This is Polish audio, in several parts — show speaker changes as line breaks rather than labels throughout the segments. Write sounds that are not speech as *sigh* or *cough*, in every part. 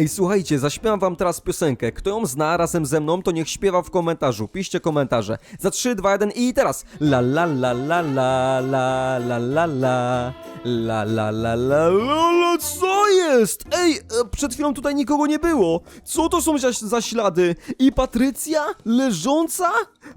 Ej, słuchajcie, zaśpiewam wam teraz piosenkę. Kto ją zna razem ze mną, to niech śpiewa w komentarzu. Piszcie komentarze. Za 3, 2, 1 i teraz. La la la la la la la la la La la la la la co jest? Ej, e, przed chwilą tutaj nikogo nie było. Co to są za, za ślady? I Patrycja? Leżąca?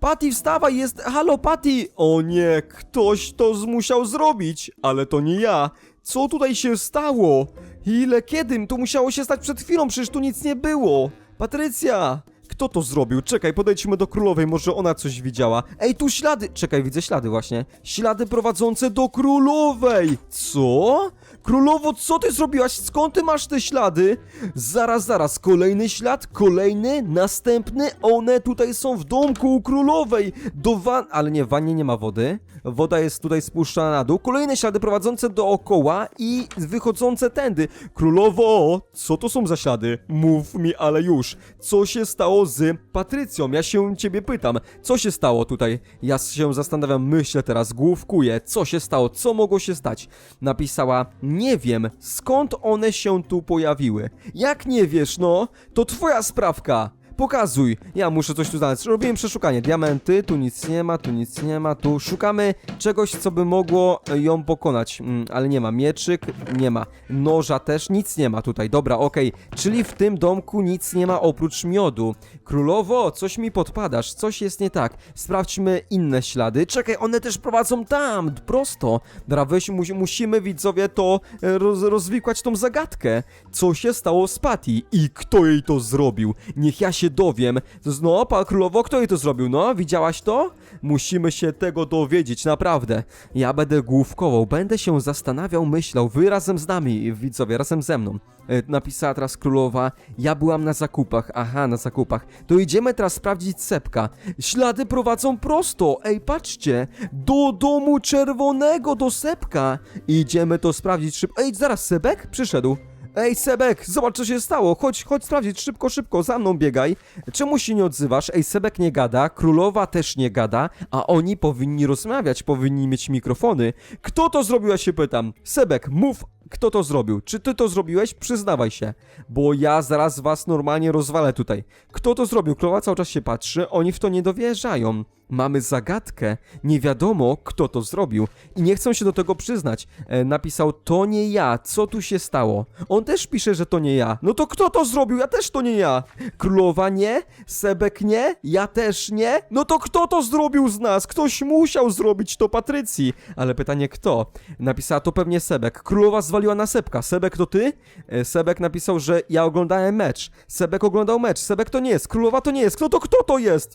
Patty wstawaj, jest... Halo, Patty! O nie, ktoś to musiał zrobić, ale to nie ja. Co tutaj się stało? Ile, kiedy? To musiało się stać przed chwilą, przecież tu nic nie było. Patrycja! Kto to zrobił? Czekaj, podejdźmy do królowej, może ona coś widziała. Ej, tu ślady! Czekaj, widzę ślady właśnie. Ślady prowadzące do królowej! Co? Królowo, co ty zrobiłaś? Skąd ty masz te ślady? Zaraz, zaraz, kolejny ślad, kolejny, następny. One tutaj są w domku u królowej. Do wan... Ale nie, w wannie nie ma wody. Woda jest tutaj spuszczana na dół. Kolejne ślady prowadzące dookoła i wychodzące tędy. Królowo, co to są za ślady? Mów mi, ale już. Co się stało z Patrycją? Ja się ciebie pytam. Co się stało tutaj? Ja się zastanawiam, myślę teraz, główkuję. Co się stało? Co mogło się stać? Napisała, nie wiem, skąd one się tu pojawiły. Jak nie wiesz, no? To twoja sprawka. Pokazuj! Ja muszę coś tu znaleźć. Robiłem przeszukanie. Diamenty, tu nic nie ma, tu nic nie ma, tu szukamy czegoś, co by mogło e, ją pokonać. Mm, ale nie ma. Mieczyk, nie ma. Noża też, nic nie ma tutaj. Dobra, okej. Czyli w tym domku nic nie ma oprócz miodu. Królowo, coś mi podpadasz, coś jest nie tak. Sprawdźmy inne ślady. Czekaj, one też prowadzą tam, prosto. Dobra, weź, mu, musimy widzowie to e, roz, rozwikłać tą zagadkę. Co się stało z Patty i kto jej to zrobił? Niech ja się dowiem. To jest- No, pa królowo, kto jej to zrobił? No, widziałaś to? Musimy się tego dowiedzieć, naprawdę. Ja będę główkował, będę się zastanawiał, myślał, wy razem z nami, widzowie, razem ze mną. E, Napisała teraz królowa, ja byłam na zakupach, aha, na zakupach. To idziemy teraz sprawdzić Sepka. Ślady prowadzą prosto, ej, patrzcie, do domu czerwonego, do Sepka. Idziemy to sprawdzić szybko. Ej, zaraz, Sebek przyszedł. Ej, Sebek, zobacz co się stało. Chodź, chodź sprawdzić, szybko, szybko, za mną biegaj. Czemu się nie odzywasz? Ej, Sebek nie gada, królowa też nie gada, a oni powinni rozmawiać, powinni mieć mikrofony. Kto to zrobił, ja się pytam. Sebek, mów, kto to zrobił? Czy ty to zrobiłeś? Przyznawaj się, bo ja zaraz was normalnie rozwalę tutaj. Kto to zrobił? Królowa cały czas się patrzy, oni w to nie dowierzają. Mamy zagadkę, nie wiadomo kto to zrobił i nie chcą się do tego przyznać. E, napisał, to nie ja, co tu się stało? On też pisze, że to nie ja. No to kto to zrobił? Ja też to nie ja. Królowa nie, Sebek nie, ja też nie. No to kto to zrobił z nas? Ktoś musiał zrobić to Patrycji. Ale pytanie kto? Napisała to pewnie Sebek. Królowa zwaliła na Sebka. Sebek to ty? E, Sebek napisał, że ja oglądałem mecz. Sebek oglądał mecz. Sebek to nie jest. Królowa to nie jest. Kto to kto to jest?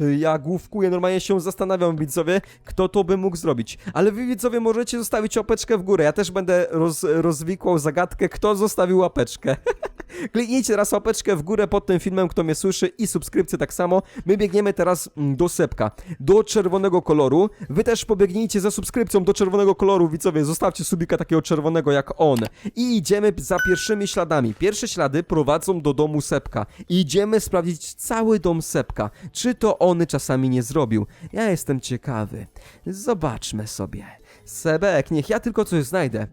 Eee, Ja główkuję, normalnie się zastanawiam, widzowie, kto to by mógł zrobić. Ale wy, widzowie, możecie zostawić łapeczkę w górę. Ja też będę roz, rozwikłał zagadkę, kto zostawił łapeczkę. *laughs* Kliknijcie teraz łapeczkę w górę pod tym filmem, kto mnie słyszy i subskrypcję tak samo. My biegniemy teraz mm, do sepka, do czerwonego koloru. Wy też pobiegnijcie za subskrypcją do czerwonego koloru, widzowie. Zostawcie subika takiego czerwonego jak on. I idziemy za pierwszymi śladami. Pierwsze ślady prowadzą do domu sepka. Idziemy sprawdzić cały dom sepka. Czy to on czasami nie zrobił? Ja jestem ciekawy. Zobaczmy sobie. Sebek, niech ja tylko coś znajdę.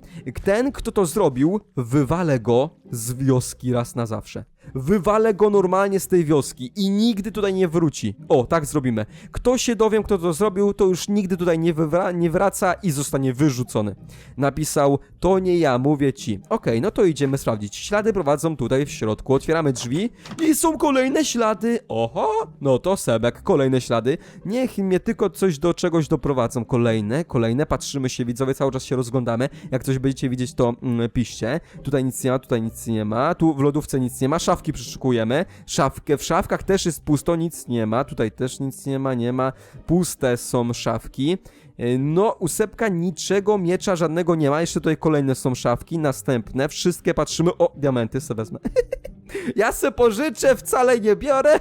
Ten, kto to zrobił, wywalę go z wioski raz na zawsze. Wywalę go normalnie z tej wioski i nigdy tutaj nie wróci. O, tak zrobimy. Kto się dowiem, kto to zrobił, to już nigdy tutaj nie, wywra- nie wraca i zostanie wyrzucony. Napisał, to nie ja, mówię ci. Okej, no to idziemy sprawdzić. Ślady prowadzą tutaj w środku. Otwieramy drzwi i są kolejne ślady. Oho, no to Sebek, kolejne ślady. Niech mnie tylko coś do czegoś doprowadzą. Kolejne, kolejne. Patrzymy się, widzowie, cały czas się rozglądamy. Jak coś będziecie widzieć, to mm, piszcie. Tutaj nic nie ma, tutaj nic nie ma. Tu w lodówce nic nie ma. Szafki przeszukujemy. Szafkę, w szafkach też jest pusto, nic nie ma. Tutaj też nic nie ma, nie ma. Puste są szafki. E, No, u Sepka niczego, miecza żadnego nie ma. Jeszcze tutaj kolejne są szafki, następne. Wszystkie patrzymy. O, diamenty sobie wezmę. *laughs* ja se pożyczę, wcale nie biorę.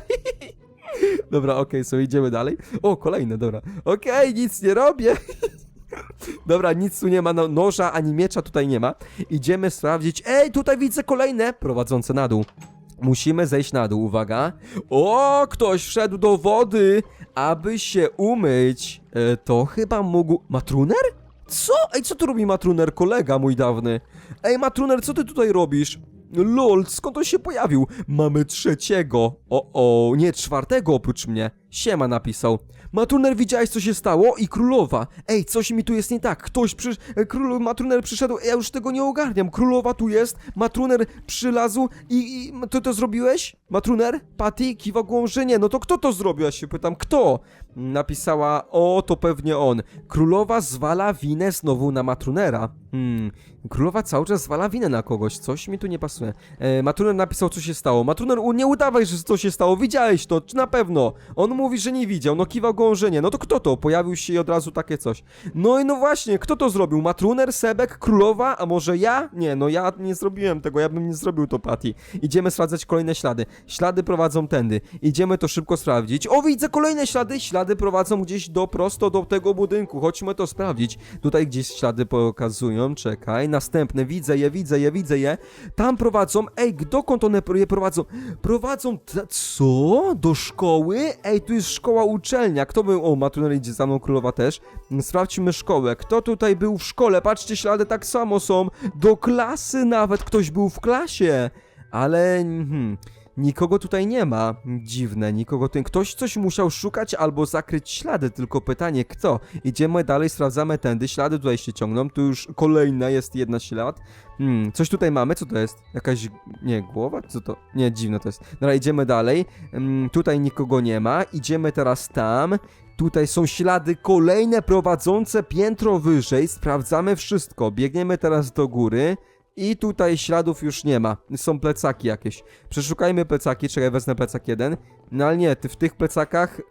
*laughs* dobra, okej, so idziemy dalej. O, kolejne, dobra. Okej, nic nie robię. *laughs* Dobra, nic tu nie ma, no, noża ani miecza tutaj nie ma. Idziemy sprawdzić. Ej, tutaj widzę kolejne prowadzące na dół. Musimy zejść na dół, uwaga. O, ktoś wszedł do wody, aby się umyć. E, to chyba mógł... Matruner? Co? Ej, co tu robi Matruner, kolega mój dawny? Ej, Matruner, co ty tutaj robisz? Lol, skąd on się pojawił? Mamy trzeciego. O, o, nie, czwartego oprócz mnie. Siema napisał. Matruner, widziałeś co się stało? I królowa. Ej, coś mi tu jest nie tak. Ktoś przysz... e, Król... Matruner przyszedł, ja już tego nie ogarniam. Królowa tu jest, Matruner przylazł i... i... Ty to zrobiłeś? Matruner? Patty? Kiwa głową, że nie. No to kto to zrobił? Ja się pytam, kto? Napisała, o, to pewnie on. Królowa zwala winę znowu na Matrunera. Hmm, królowa cały czas zwala winę na kogoś. Coś mi tu nie pasuje. E, Matruner napisał, co się stało. Matruner, nie udawaj, że co się stało. Widziałeś to, na pewno? On mówi, że nie widział. No kiwał głową, że nie. No to kto to? Pojawił się i od razu takie coś. No i no właśnie, kto to zrobił? Matruner, Sebek, królowa, a może ja? Nie, no ja nie zrobiłem tego, ja bym nie zrobił to, Patty. Idziemy sprawdzać kolejne ślady. Ślady prowadzą tędy. Idziemy to szybko sprawdzić. O, widzę kolejne ślady. Ślady prowadzą gdzieś do prosto do tego budynku. Chodźmy to sprawdzić. Tutaj gdzieś ślady pokazują. Czekaj. Następne. Widzę je, widzę je, widzę je. Tam prowadzą. Ej, dokąd one je prowadzą? Prowadzą. Co? Do szkoły? Ej, tu jest szkoła uczelnia. Kto był? O, Matuner idzie za mną, królowa też. Sprawdźmy szkołę. Kto tutaj był w szkole? Patrzcie, ślady tak samo są. Do klasy nawet ktoś był w klasie. Ale. Hmm, Nikogo tutaj nie ma. Dziwne, nikogo tutaj. Ktoś coś musiał szukać albo zakryć ślady, tylko pytanie kto. Idziemy dalej, sprawdzamy tędy. Ślady tutaj się ciągną. Tu już kolejna jest jedna ślad. Hmm, coś tutaj mamy? Co to jest? Jakaś. Nie, głowa? Co to? Nie, dziwne to jest. Dobra, idziemy dalej. Hmm, tutaj nikogo nie ma. Idziemy teraz tam. Tutaj są ślady kolejne prowadzące piętro wyżej. Sprawdzamy wszystko. Biegniemy teraz do góry. I tutaj śladów już nie ma. Są plecaki jakieś. Przeszukajmy plecaki. Czekaj, wezmę plecak jeden. No ale nie, ty w tych plecakach e,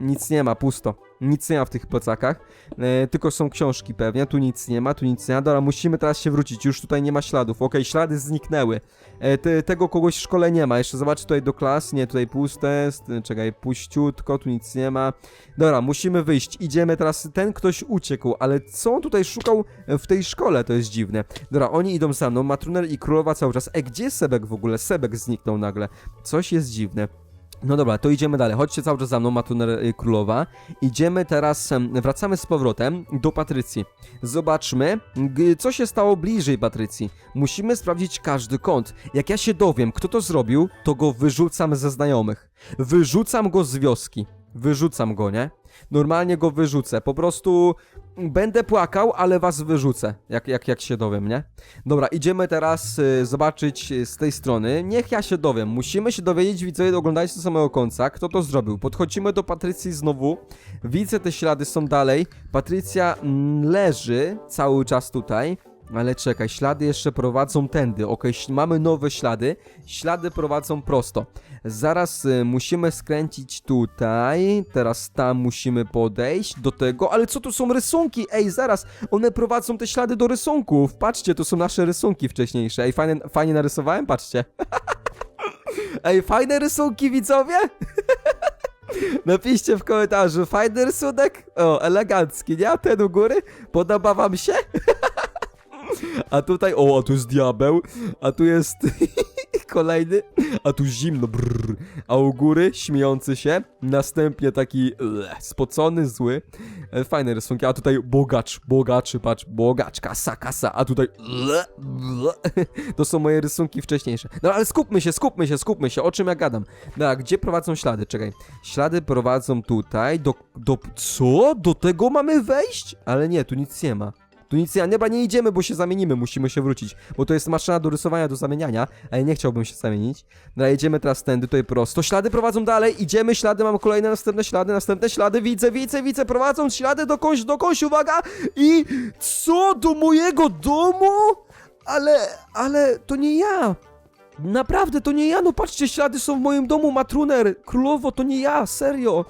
nic nie ma, pusto. Nic nie ma w tych plecakach. E, tylko są książki pewnie. Tu nic nie ma, tu nic nie ma. Dobra, musimy teraz się wrócić. Już tutaj nie ma śladów. Okej, ślady zniknęły. E, te, tego kogoś w szkole nie ma. Jeszcze zobacz tutaj do klas. Nie, tutaj puste. Czekaj, puściutko, tu nic nie ma. Dobra, musimy wyjść. Idziemy teraz. Ten ktoś uciekł, ale co on tutaj szukał w tej szkole? To jest dziwne. Dobra, oni idą za mną. Matruner i królowa cały czas. E, gdzie Sebek w ogóle? Sebek zniknął nagle. Coś jest dziwne. No dobra, to idziemy dalej. Chodźcie cały czas za mną, Matuner y, Królowa. Idziemy teraz, wracamy z powrotem do Patrycji. Zobaczmy, g- co się stało bliżej Patrycji. Musimy sprawdzić każdy kąt. Jak ja się dowiem, kto to zrobił, to go wyrzucam ze znajomych. Wyrzucam go z wioski. Wyrzucam go, nie? Normalnie go wyrzucę. Po prostu będę płakał, ale was wyrzucę, jak, jak, jak się dowiem, nie? Dobra, idziemy teraz y, zobaczyć y, z tej strony. Niech ja się dowiem. Musimy się dowiedzieć, widzowie, oglądajcie do samego końca, kto to zrobił. Podchodzimy do Patrycji znowu. Widzę, te ślady są dalej. Patrycja mm, leży cały czas tutaj. Ale czekaj, ślady jeszcze prowadzą tędy. Ś- mamy nowe ślady. Ślady prowadzą prosto. Zaraz y, musimy skręcić tutaj. Teraz tam musimy podejść do tego. Ale co tu są rysunki? Ej, zaraz. One prowadzą te ślady do rysunków. Patrzcie, to są nasze rysunki wcześniejsze. Ej, fajnie, fajnie narysowałem? Patrzcie. *laughs* Ej, fajne rysunki, widzowie? *laughs* Napiszcie w komentarzu, fajny rysunek? O, elegancki, nie? Ten u góry? Podoba wam się? A tutaj, o, a tu jest diabeł, a tu jest *laughs* kolejny, a tu zimno, brrr. a u góry śmiejący się, następnie taki ble, spocony, zły, E, fajne rysunki, a tutaj bogacz, bogaczy, patrz, bogacz, kasa, kasa, a tutaj ble, ble. *laughs* to są moje rysunki wcześniejsze. No ale skupmy się, skupmy się, skupmy się, o czym ja gadam. No, gdzie prowadzą ślady? Czekaj, ślady prowadzą tutaj, do, do, co? Do tego mamy wejść? Ale nie, tu nic nie ma. Tu nic nie ma, chyba nie idziemy, bo się zamienimy, musimy się wrócić. Bo to jest maszyna do rysowania, do zamieniania, a ja nie chciałbym się zamienić. No jedziemy teraz tędy, tutaj prosto. Ślady prowadzą dalej, idziemy, ślady, mam kolejne następne ślady, następne ślady, widzę, widzę, widzę, prowadzą ślady do końca, do końca, uwaga! I co, do mojego domu? Ale, ale to nie ja. Naprawdę, to nie ja, no patrzcie, ślady są w moim domu, Matruner, królowo, to nie ja, serio.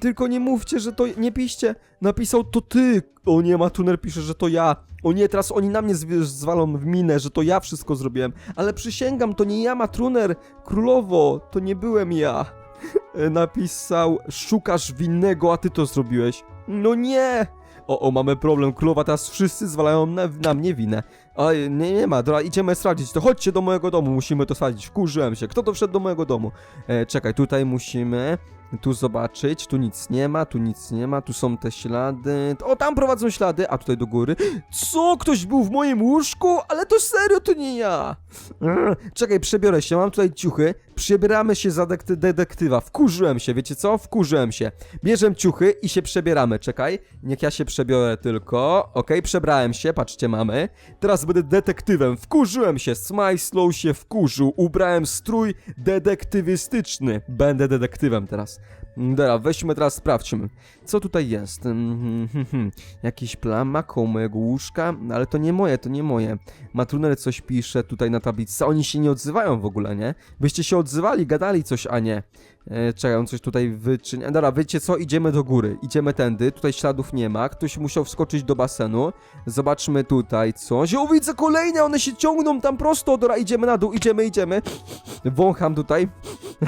Tylko nie mówcie, że to, nie piszcie, napisał to ty. O nie, Matruner pisze, że to ja. O nie, teraz oni na mnie zw- zwalą w minę, że to ja wszystko zrobiłem. Ale przysięgam, to nie ja, Matruner, królowo, to nie byłem ja. *laughs* E, Napisał, szukasz winnego, a ty to zrobiłeś. No nie! O, o, mamy problem, królowa, teraz wszyscy zwalają na, na mnie winę. Oj, nie, nie ma, dobra, idziemy sprawdzić to. Chodźcie do mojego domu, musimy to sprawdzić. Wkurzyłem się. Kto to wszedł do mojego domu? E, czekaj, tutaj musimy tu zobaczyć. Tu nic nie ma, tu nic nie ma, tu są te ślady. O, tam prowadzą ślady, a tutaj do góry. Co? Ktoś był w moim łóżku? Ale to serio, to nie ja. Mm, Czekaj, przebiorę się, mam tutaj ciuchy. Przebieramy się za detektywa. Wkurzyłem się, wiecie co? Wkurzyłem się. Bierzem ciuchy i się przebieramy. Czekaj, niech ja się przebiorę tylko. Okej, przebrałem się, patrzcie, mamy. Teraz będę detektywem. Wkurzyłem się. Smile Slow się wkurzył. Ubrałem strój detektywistyczny. Będę detektywem teraz. Mm, Dobra, weźmy teraz, sprawdźmy. Co tutaj jest? Mhm, hmm, hmm. Jakiś plama koło mojego łóżka? Ale to nie moje, to nie moje. Matruner coś pisze tutaj na tablicy. Oni się nie odzywają w ogóle, nie? Byście się odzywali, gadali coś, a nie. E, coś tutaj wyczynia. Dobra, wiecie co? Idziemy do góry. Idziemy tędy. Tutaj śladów nie ma. Ktoś musiał wskoczyć do basenu. Zobaczmy tutaj coś. O, widzę kolejne! One się ciągną tam prosto. Dobra, idziemy na dół. Idziemy, idziemy. Wącham tutaj.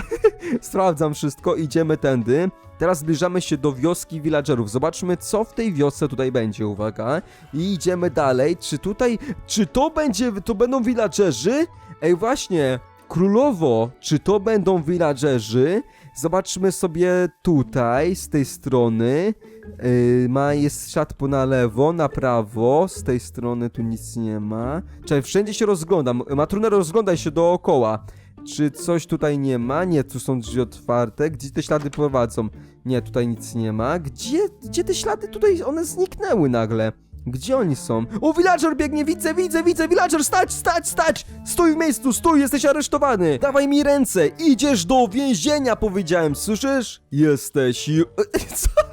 *laughs* Sprawdzam wszystko. Idziemy tędy. Teraz zbliżamy się do wioski villagerów. Zobaczmy, co w tej wiosce tutaj będzie, uwaga. I idziemy dalej. Czy tutaj, czy to będzie, to będą villagerzy? Ej, właśnie, królowo, czy to będą villagerzy? Zobaczmy sobie tutaj, z tej strony. Yy, ma, jest szat po na lewo, na prawo. Z tej strony tu nic nie ma. Czekaj, wszędzie się rozglądam. Matruner, rozglądaj się dookoła. Czy coś tutaj nie ma? Nie, tu są drzwi otwarte. Gdzie te ślady prowadzą? Nie, tutaj nic nie ma. Gdzie, gdzie te ślady tutaj? One zniknęły nagle. Gdzie oni są? O, villager biegnie, widzę, widzę, widzę, villager, stać, stać, stać! Stój w miejscu, stój, jesteś aresztowany! Dawaj mi ręce, idziesz do więzienia, powiedziałem, słyszysz? Jesteś... *laughs* Co?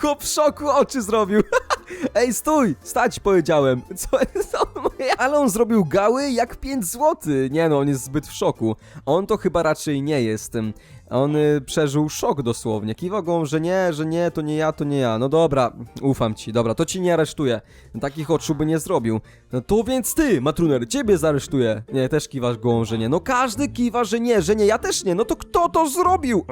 Chłop w szoku oczy zrobił. *laughs* Ej, stój! Stać, powiedziałem. Co jest on moje? Ale on zrobił gały jak 5 złoty. Nie no, on jest zbyt w szoku. On to chyba raczej nie jest. On y, przeżył szok dosłownie. Kiwa go, że nie, że nie, to nie ja, to nie ja. No dobra, ufam ci, dobra, to ci nie aresztuję. Takich oczu by nie zrobił. No to więc ty, Matruner, ciebie zaresztuję. Nie, też kiwasz gołą, że nie. No każdy kiwa, że nie, że nie, ja też nie. No to kto to zrobił?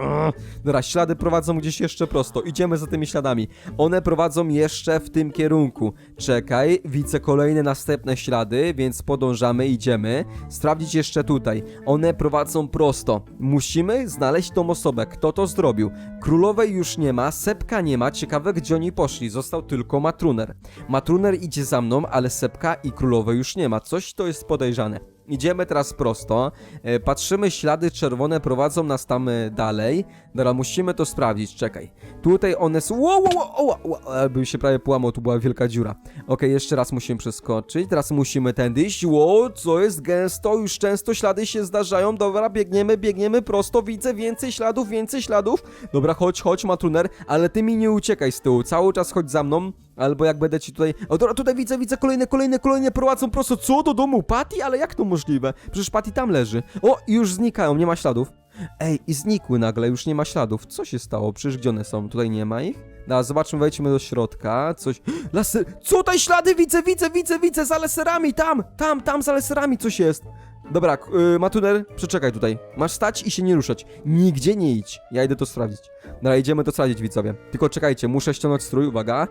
Dobra, ślady prowadzą gdzieś jeszcze prosto. Idziemy za tymi śladami. One prowadzą jeszcze w tym kierunku. Czekaj, widzę kolejne następne ślady, więc podążamy, idziemy. Sprawdzić jeszcze tutaj. One prowadzą prosto. Musimy znaleźć tą osobę, kto to zrobił. Królowej już nie ma, Sepka nie ma, ciekawe gdzie oni poszli. Został tylko Matruner. Matruner idzie za mną, ale Sepka i Królowej już nie ma. Coś to jest podejrzane. Idziemy teraz prosto, e, patrzymy, ślady czerwone prowadzą nas tam e, dalej. Dobra, musimy to sprawdzić, czekaj. Tutaj one są... Wow, wow, wow, wow, Bym się prawie połamał, tu była wielka dziura. Okej, jeszcze raz musimy przeskoczyć, teraz musimy tędy iść. Wow, co jest gęsto, już często ślady się zdarzają. Dobra, biegniemy, biegniemy prosto, widzę więcej śladów, więcej śladów. Dobra, chodź, chodź, Matruner, ale ty mi nie uciekaj z tyłu, cały czas chodź za mną. Albo jak będę ci tutaj. O, dobra, tutaj widzę, widzę kolejne, kolejne, kolejne prowadzą prosto. Co do domu? Patty? Ale jak to możliwe? Przecież Patty tam leży. O, już znikają, nie ma śladów. Ej, i znikły nagle, już nie ma śladów. Co się stało? Przecież gdzie one są? Tutaj nie ma ich? Dobra, zobaczmy, wejdźmy do środka. Coś. *gasps* Laser. Co tutaj ślady? Widzę, widzę, widzę, widzę, za laserami, tam, tam, tam, za laserami coś jest. Dobra, k- y, Matuner, przeczekaj tutaj. Masz stać i się nie ruszać. Nigdzie nie idź. Ja idę to sprawdzić. Dobra, idziemy to sprawdzić, widzowie. Tylko czekajcie, muszę ściągnąć strój, uwaga.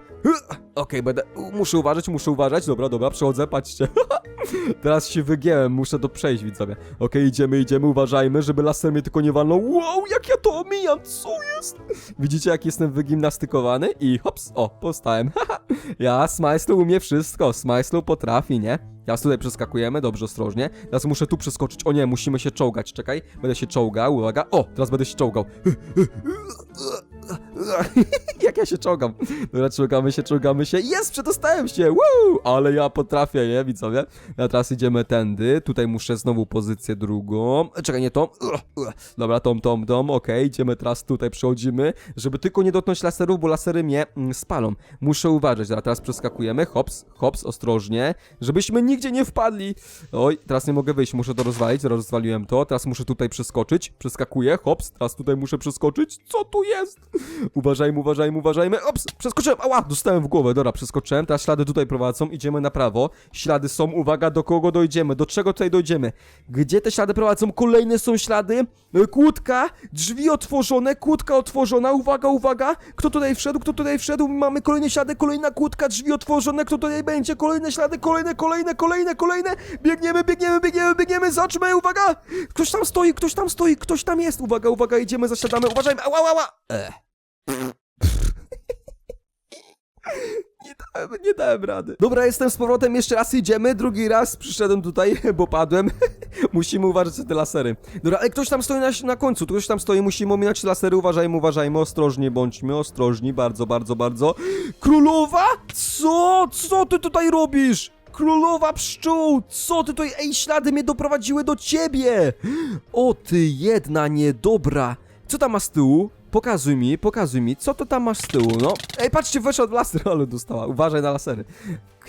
Okej, będę. u, Muszę uważać, muszę uważać. Dobra, dobra, przechodzę, patrzcie. *laughs* Teraz się wygięłem, muszę to przejść, widzowie. Okej, idziemy, idziemy, uważajmy, żeby laser mnie tylko nie walnął. Wow, jak ja to omijam, co jest? Widzicie, jak jestem wygimnastykowany? I hops, o, postałem. *laughs* ja, Smajslu umie wszystko, Smajslu potrafi, nie? Teraz tutaj przeskakujemy, dobrze, ostrożnie. Teraz muszę tu przeskoczyć. O nie, musimy się czołgać, czekaj. Będę się czołgał, uwaga. O, teraz będę się czołgał. *laughs* Jak ja się czołgam. Dobra, czołgamy się, czołgamy się. Jest, przedostałem się! Woo! Ale ja potrafię, nie, widzowie? A teraz idziemy tędy. Tutaj muszę znowu pozycję drugą. Czekaj, nie tą. Dobra, tą, tą, tą. Okej, idziemy teraz tutaj, przechodzimy. Żeby tylko nie dotknąć laserów, bo lasery mnie mm, spalą. Muszę uważać. Dobra, teraz przeskakujemy. Hops, hops, ostrożnie. Żebyśmy nigdzie nie wpadli. Oj, teraz nie mogę wyjść, muszę to rozwalić. Rozwaliłem to. Teraz muszę tutaj przeskoczyć. Przeskakuję, hops. Teraz tutaj muszę przeskoczyć. Co tu jest? Uważajmy, uważajmy, uważajmy. Ops, przeskoczyłem. Ała, dostałem w głowę. Dobra, przeskoczyłem. Teraz ślady tutaj prowadzą. Idziemy na prawo. Ślady są. Uwaga, do kogo dojdziemy? Do czego tutaj dojdziemy? Gdzie te ślady prowadzą? Kolejne są ślady. E, Kłódka, drzwi otworzone, kłódka otworzona. Uwaga, uwaga. Kto tutaj wszedł? Kto tutaj wszedł? Mamy kolejne ślady, kolejna kłódka, drzwi otworzone. Kto tutaj będzie? Kolejne ślady, kolejne, kolejne, kolejne, kolejne. Biegniemy, biegniemy, biegniemy, biegniemy. Zobaczmy, uwaga. Ktoś tam stoi, ktoś tam stoi, ktoś tam jest. Uwaga, uwaga, idziemy, zasiadamy. Uważajmy. Ała, ała, ała. E. Nie dałem, nie dałem rady. Dobra, jestem z powrotem, jeszcze raz idziemy, drugi raz przyszedłem tutaj, *laughs* bo padłem. *laughs* musimy uważać na te lasery. Dobra, ale ktoś tam stoi na, na końcu, ktoś tam stoi, musimy ominąć lasery, uważajmy, uważajmy, ostrożnie bądźmy, ostrożni, bardzo, bardzo, bardzo. Królowa? Co? Co ty tutaj robisz? Królowa pszczół! Co ty tutaj? Ej, ślady mnie doprowadziły do ciebie! O ty jedna niedobra! Co tam masz z tyłu? Pokazuj mi, pokazuj mi, co to tam masz z tyłu, no. Ej, patrzcie, weszła w laser, ale dostała. Uważaj na lasery.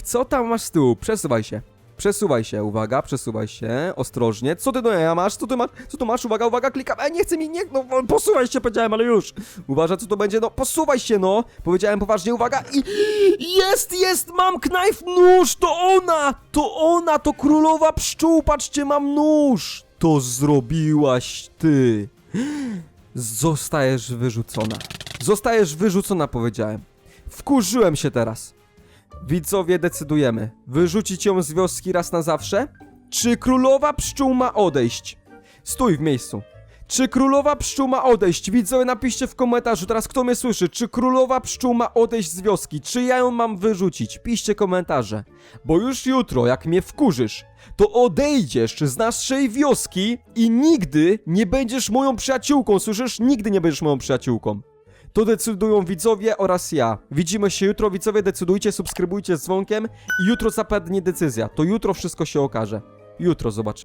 Co tam masz z tyłu? Przesuwaj się. Przesuwaj się, uwaga, przesuwaj się, ostrożnie. Co ty do ja masz? Co ty masz? Co tu masz? Uwaga, uwaga, klikam. Ej, nie chcę mi, nie, no, posuwaj się, powiedziałem, ale już. Uważaj, co to będzie, no, posuwaj się, no. Powiedziałem poważnie, uwaga i... Jest, jest, mam knife, nóż, to ona! To ona, to królowa pszczół, patrzcie, mam nóż. To zrobiłaś ty. Zostajesz wyrzucona. Zostajesz wyrzucona, powiedziałem. Wkurzyłem się teraz. Widzowie, decydujemy. Wyrzucić ją z wioski raz na zawsze? Czy królowa pszczół ma odejść? Stój w miejscu. Czy królowa pszczół ma odejść? Widzowie, napiszcie w komentarzu teraz, kto mnie słyszy. Czy królowa pszczół ma odejść z wioski? Czy ja ją mam wyrzucić? Piszcie komentarze. Bo już jutro, jak mnie wkurzysz, to odejdziesz z naszej wioski i nigdy nie będziesz moją przyjaciółką. Słyszysz? Nigdy nie będziesz moją przyjaciółką. To decydują widzowie oraz ja. Widzimy się jutro, widzowie, decydujcie, subskrybujcie z dzwonkiem i jutro zapadnie decyzja. To jutro wszystko się okaże. Jutro zobaczymy.